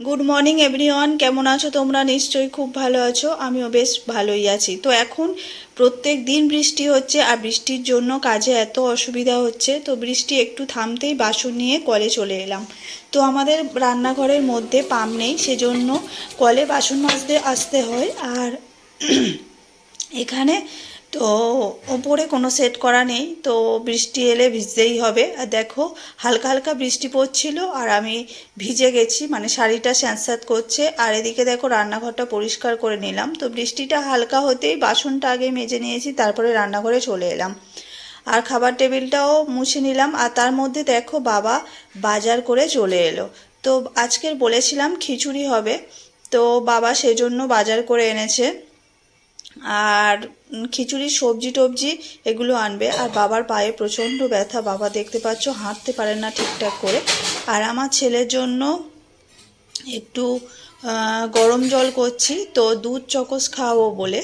Good morning everyone কেমন আছো তোমরা? নিশ্চয়ই খুব ভালো আছো। আমিও বেশ ভালোই আছি। তো এখন প্রত্যেক দিন বৃষ্টি হচ্ছে আর বৃষ্টির জন্য কাজে এত অসুবিধা হচ্ছে, তো বৃষ্টি একটু থামতেই বাসন নিয়ে কলে চলে এলাম। তো আমাদের রান্নাঘরের মধ্যে পাম্প নেই, সেজন্য কলে বাসন মাজতে, আসতে হয়। আর এখানে তো ওপরে কোনো সেট করা নেই, তো বৃষ্টি এলে ভিজতেই হবে। আর দেখো, হালকা হালকা বৃষ্টি পড়ছিল আর আমি ভিজে গেছি মানে শাড়িটা স্যাঁতস্যাঁত করছে। আর এদিকে দেখো, রান্নাঘরটা পরিষ্কার করে নিলাম। তো বৃষ্টিটা হালকা হতেই বাসনটা আগে মেজে নিয়েছি, তারপরে রান্নাঘরে চলে এলাম। আর খাবার টেবিলটাও মুছে নিলাম। আর তার মধ্যে দেখো, বাবা বাজার করে চলে এলো। তো আজকের বলেছিলাম খিচুড়ি হবে, তো বাবা সেজন্য বাজার করে এনেছে। আর উম, খিচুড়ির সবজি টবজি এগুলো আনবে। আর বাবার পায়ে প্রচণ্ড ব্যথা। বাবা দেখতে পাচ্ছ হাঁটতে পারে না ঠিকঠাক করে। আর আমার ছেলের জন্য একটু গরম জল করছি। তো দুধ চকস খাওয়াবো বলে।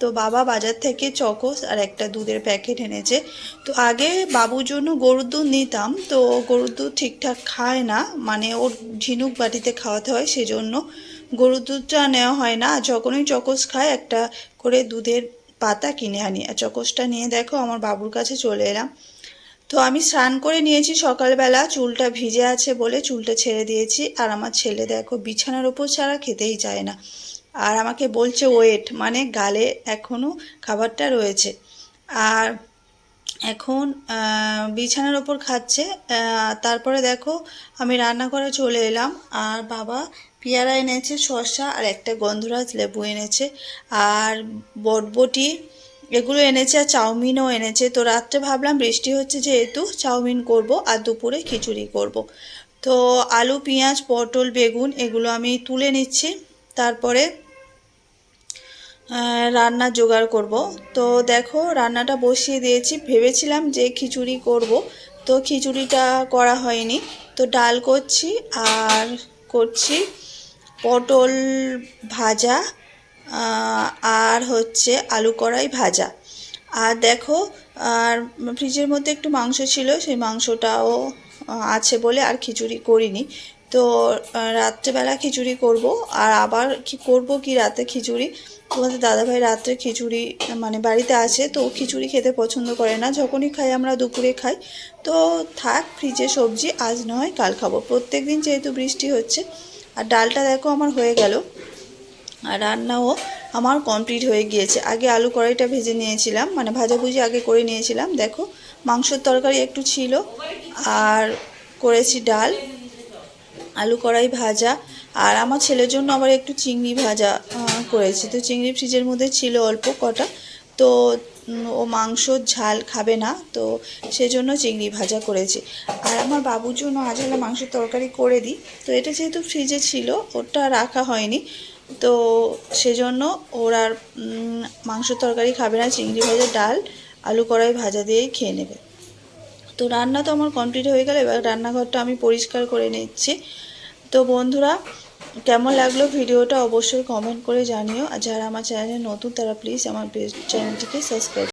তো বাবা বাজার থেকে চকস আর একটা দুধের প্যাকেট এনেছে। তো আগে বাবুর জন্য গরুর দুধ নিতাম। তো গরুর দুধ ঠিকঠাক খায় না। মানে ওর ঝিনুক বাটিতে খাওয়াতে হয় সেজন্য গরুর দুধটা নেওয়া হয় না। যখনই চকস খায় একটা করে দুধের পাতা কিনে আনি। আর চকোসটা নিয়ে দেখো, আমার বাবুর কাছে চলে এলাম। তো আমি স্নান করে নিয়েছি সকালবেলা, চুলটা ভিজে আছে বলে চুলটা ছেড়ে দিয়েছি। আর আমার ছেলে দেখো, বিছানার ওপর ছাড়া খেতেই চায় না। আর আমাকে বলছে ওয়েট মানে গালে এখনও খাবারটা রয়েছে। আর এখন বিছানার ওপর খাচ্ছে। তারপরে দেখো, আমি রান্না করে চলে এলাম। আর বাবা পেয়ারা এনেছে, শসা আর একটা গন্ধরাজ লেবু এনেছে। আর বটবটি, এগুলো এনেছে আর চাউমিনও এনেছে। তো রাত্রে ভাবলাম বৃষ্টি হচ্ছে যেহেতু চাউমিন করব আর দুপুরে খিচুড়ি করব। তো আলু, পেঁয়াজ, পটল, বেগুন এগুলো আমি তুলে নিচ্ছি। তারপরে রান্না জোগাড় করব। তো দেখো রান্নাটা বসিয়ে দিয়েছি। ভেবেছিলাম যে খিচুড়ি করব, তো খিচুড়িটা করা হয়নি। তো ডাল করছি আর করছি পটল ভাজা আর হচ্ছে আলু কড়াই ভাজা। আর দেখো, আর ফ্রিজের মধ্যে একটু মাংস ছিল, সেই মাংসটাও আছে বলে আর খিচুড়ি করিনি। তো রাত্রেবেলা খিচুড়ি করব, আর আবার কি করব কি রাতে খিচুড়ি? তোমাদের দাদাভাই রাত্রে খিচুড়ি মানে বাড়িতে আছে, তো খিচুড়ি খেতে পছন্দ করে না। যখনই খাই, আমরা দুপুরে খাই। তো থাক, ফ্রিজে সবজি, আজ নয়, কাল খাব। প্রত্যেক দিন যেহেতু বৃষ্টি হচ্ছে আর ডালটা দেখো আমার হয়ে গেল। আর রান্নাও আমার কমপ্লিট হয়ে গিয়েছে। আগে আলু কড়াইটা ভেজে নিয়েছিলাম মানে ভাজাভুজি আগে করে নিয়েছিলাম। দেখো, মাংসের তরকারি একটু ছিল, আর করেছি ডাল, আলু কড়াই ভাজা, আর আমার ছেলের জন্য আবার একটু চিংড়ি ভাজা করেছি। তো চিংড়ি ফ্রিজের মধ্যে ছিল অল্প কটা তো ও মাংস ঝাল খাবে না, তো সেজন্য চিংড়ি ভাজা করেছি। আর আমার বাবুর জন্য আজকাল মাংসের তরকারি করে দিই। তো এটা যেহেতু ফ্রিজে ছিল, ওটা রাখা হয়নি। তো সেজন্য ওর আর মাংস তরকারি খাবে না, চিংড়ি ভাজা, ডাল, আলু কড়াই ভাজা দিয়েই খেয়ে নেবে। তো রান্না তো আমার কমপ্লিট হয়ে গেল, এবার রান্নাঘরটা আমি পরিষ্কার করে নিচ্ছি। তো বন্ধুরা কেমন লাগল ভিডিওটা অবশ্যই কমেন্ট করে জানিও। আর যারা আমার চ্যানেলে নতুন, তারা প্লিজ আমার চ্যানেলটিকে সাবস্ক্রাইব